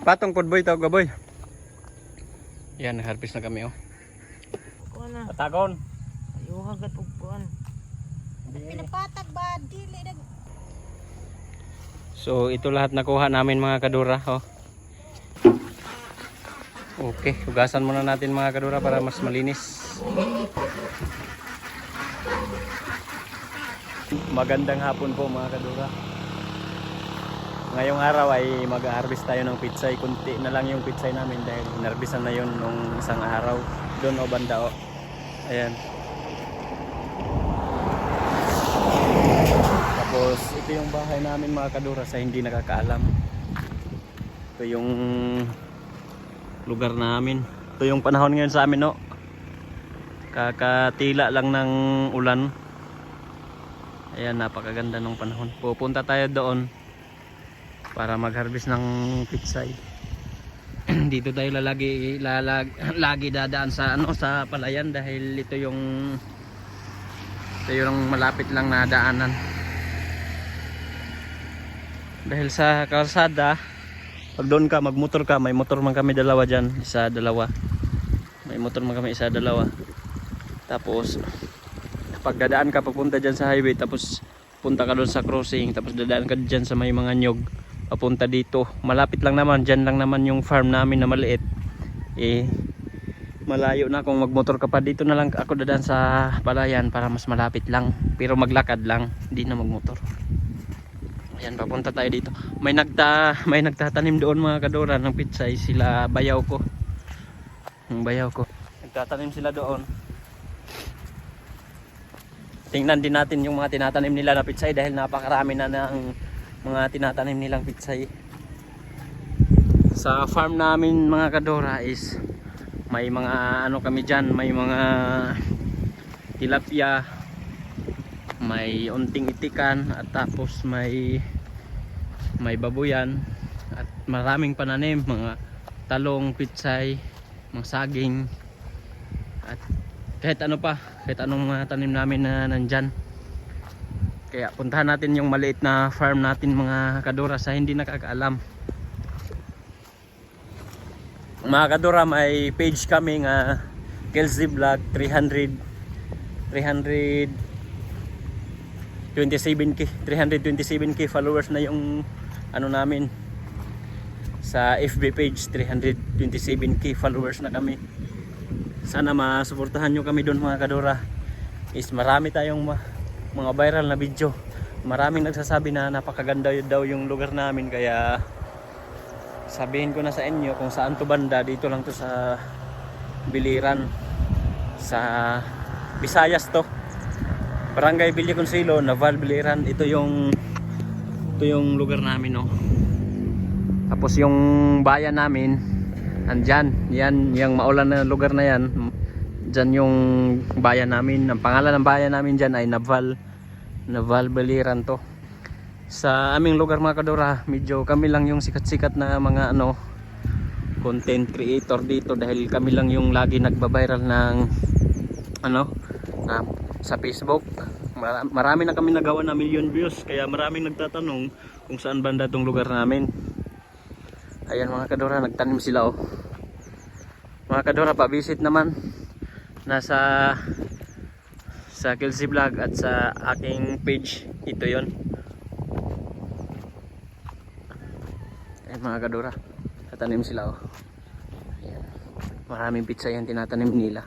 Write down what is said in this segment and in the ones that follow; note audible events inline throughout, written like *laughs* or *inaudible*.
Patong pod boy tawag boy. Yan, harvest na kami oh. Patagon. Ayaw hagat og kuan. Pinapatag ba? Dili nag... So ito lahat nakuha namin mga kadura oh. Okay, hugasan muna natin mga kadura para mas malinis. Magandang hapon po mga kadura. Ngayong araw ay mag-harvest tayo ng pitsay. Kunti na lang yung pitsay namin dahil narbisan na yun nung isang araw. Doon o banda o. Ayan. Tapos ito yung bahay namin mga kadura sa hindi nakakaalam. Ito yung lugar namin. Ito yung panahon ngayon sa amin no. Kakatila lang ng ulan. Ayan napakaganda ng panahon. Pupunta tayo doon para mag-harvest ng pitsay. *clears throat* Dito tayo lalagi lalag, *clears throat* lagi dadaan sa ano sa palayan dahil ito yung ito yung malapit lang na daanan. Dahil sa kalsada, pag doon ka, magmotor ka, may motor man kami dalawa dyan, isa, dalawa. May motor man kami isa, dalawa. Tapos, pag dadaan ka papunta dyan sa highway, tapos punta ka doon sa crossing, tapos dadaan ka dyan sa may mga nyog, papunta dito. Malapit lang naman, dyan lang naman yung farm namin na maliit. Eh, malayo na kung magmotor ka pa dito na lang ako dadaan sa palayan para mas malapit lang pero maglakad lang hindi na magmotor Ayan, papunta tayo dito. May nagta may nagtatanim doon mga kadora ng pitsay sila bayaw ko. Yung bayaw ko. Nagtatanim sila doon. Tingnan din natin yung mga tinatanim nila na pitsay dahil napakarami na ng mga tinatanim nilang pitsay. Sa farm namin mga kadora is may mga ano kami dyan, may mga tilapia, may unting itikan at tapos may may babuyan at maraming pananim mga talong, pitsay mga saging at kahit ano pa kahit anong mga tanim namin na nandyan kaya puntahan natin yung maliit na farm natin mga kadura sa hindi nakakaalam. Mga kadura may page kami nga Kelsey Vlog 300 300 27k 327k followers na yung ano namin. Sa FB page 327k followers na kami. Sana masuportahan nyo kami doon mga kadora is marami tayong ma- mga viral na video maraming nagsasabi na napakaganda daw yung lugar namin kaya sabihin ko na sa inyo kung saan to banda dito lang to sa Biliran sa Visayas to Barangay Villa Consilo, Naval Biliran. Ito yung ito yung lugar namin, no. Tapos yung bayan namin andyan, yan yung maulan na lugar na yan. Diyan yung bayan namin. Ang pangalan ng bayan namin diyan ay Naval Naval Biliran to. Sa aming lugar mga kadora, medyo kami lang yung sikat-sikat na mga ano content creator dito dahil kami lang yung lagi nagba-viral ng ano na sa Facebook. Mara- Marami na kami nagawa na million views kaya maraming nagtatanong kung saan banda tong lugar namin. Ayan mga kadora, nagtanim sila oh. Mga kadora, pa-visit naman. Nasa sa Kelsey Vlog at sa aking page. Ito yon. Ayan mga kadora, tatanim sila oh. Maraming pizza yan tinatanim nila.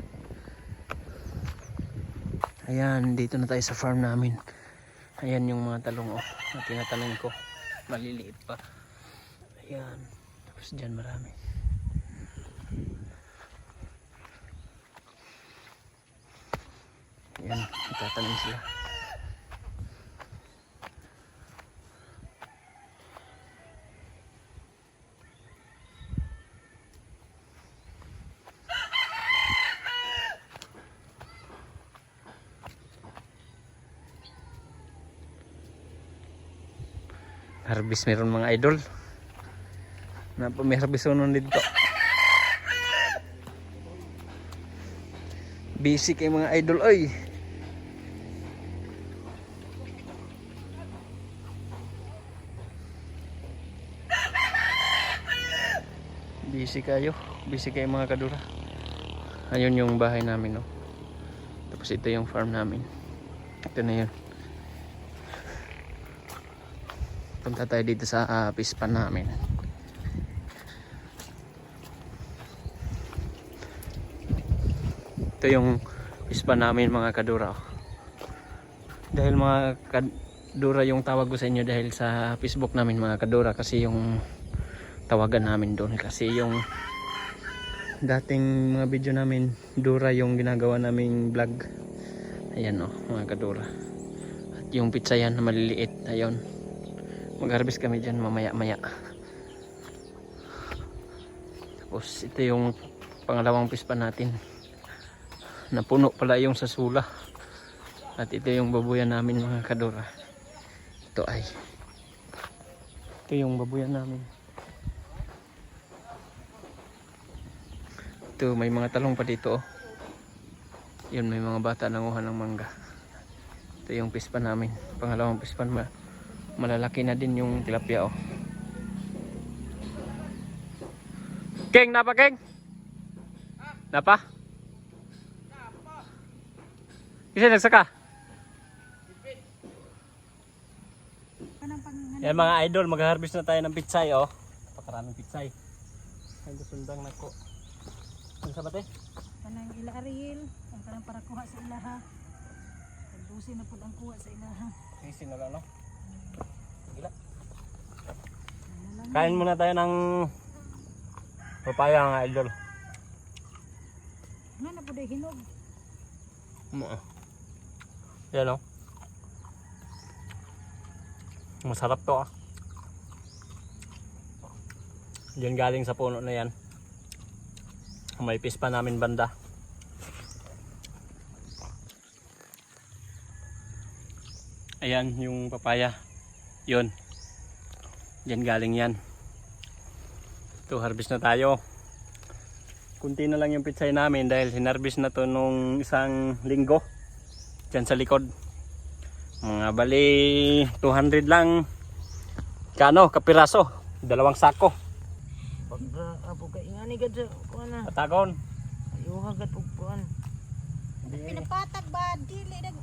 Ayan, dito na tayo sa farm namin. Ayan yung mga talong oh, na tinatanim ko. Maliliit pa. Ayan. Tapos dyan marami. Ayan, itatanim sila. Harvest meron mga idol. Na may harvest unon dito. Busy kay mga idol oy. Busy kayo. Busy kayo mga kadura. Ayun yung bahay namin, no. Tapos ito yung farm namin. Ito na yun. Punta tayo dito sa uh, pispan namin. Ito yung pispan namin mga kadura. oh. Dahil mga kadura yung tawag ko sa inyo dahil sa Facebook namin mga kadura kasi yung tawagan namin doon kasi yung dating mga video namin dura yung ginagawa naming vlog. Ayan o mga kadura. At yung pizza yan na maliliit. Ayun. Mag-harvest kami dyan mamaya maya tapos ito yung pangalawang pispa natin. Napuno pala yung sasula at ito yung babuyan namin mga kadura. Ito ay. Ito yung babuyan namin Ito, may mga talong pa dito. Oh. Yun, may mga bata nanguha ng mangga. Ito yung pispan namin. Pangalawang pispan. Ma malalaki na din yung tilapia. Oh. King, napa King? Napa? Kasi nagsaka? Yan mga idol, mag-harvest na tayo ng pitsay. Oh. Pakaraming pitsay. Ay, sundang na ko. Ano sa bate? kanang ila Ariel, ang kanang para kuha sa ilaha. Pagdusin na pud ang kuha sa ilaha. Sisi na lang, no? Gila. Ano lang. Kain muna tayo ng papaya mga idol. Nga na pud hinog. Mo. Yan o. Masarap to ah. Yan galing sa puno na yan. May pispa namin banda. Ayan yung papaya. Yun. Yan galing yan. Ito harvest na tayo. Kunti na lang yung pitsay namin dahil hinarvest na to nung isang linggo. Diyan sa likod. Mga bali 200 lang kano kapiraso. Dalawang sako. Pag na apo ka ingani gad sa kuan na. Patagon. Hagat og kuan. Pinapatag ba dili nag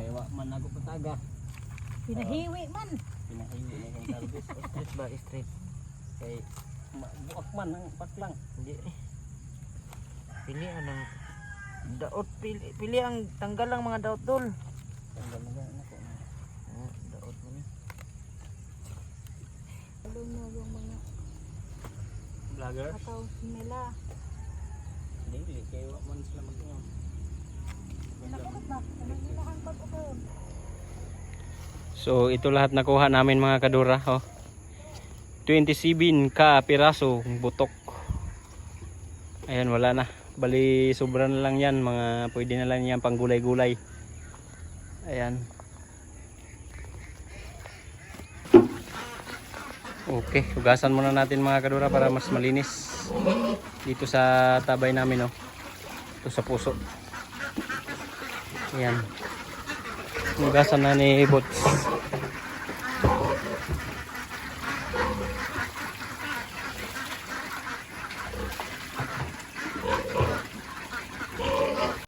Kaya wa man ako pataga. pinahiwi man. Pinahiwi na yung harvest. *laughs* Street ba street. Kay buak man ang patlang. Hindi. Pili anang daot pili, pili ang tanggal lang mga daot dol. Tanggal na yan ako. Ah, daot mo ni. Alam mo yung mga Vlogger? ataw nila. Dili. Kaya wa man sila? Kanang ilahang pag-ubod. So ito lahat nakuha namin mga kadura. Oh. 27 ka piraso butok. Ayan wala na. Bali sobra na lang yan. Mga pwede na lang yan pang gulay-gulay. Ayan. Okay, hugasan muna natin mga kadura para mas malinis. Dito sa tabay namin oh. Ito sa puso. Ayan. Hugasan na ni Bots.